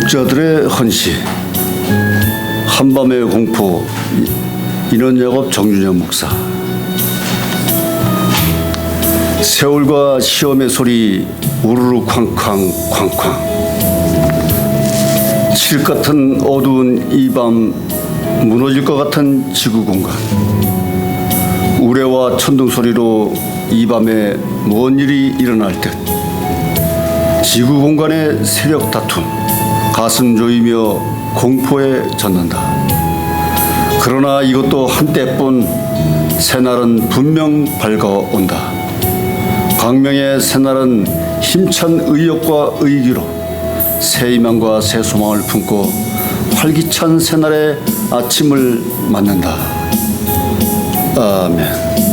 독자들의 헌시 한밤의 공포 이- 인원야곱 정준영 목사. 세월과 시험의 소리 우르르 쾅쾅 쾅쾅. 칠 같은 어두운 이 밤 무너질 것 같은 지구 공간. 우레와 천둥 소리로 이 밤에 무언 일이 일어날 듯. 지구 공간의 세력 다툼 가슴 조이며 공포에 젖는다 그러나 이것도 한때뿐 새날은 분명 밝아온다 광명의 새날은 힘찬 의욕과 의기로 새 희망과 새 소망을 품고 활기찬 새날의 아침을 맞는다. 아멘.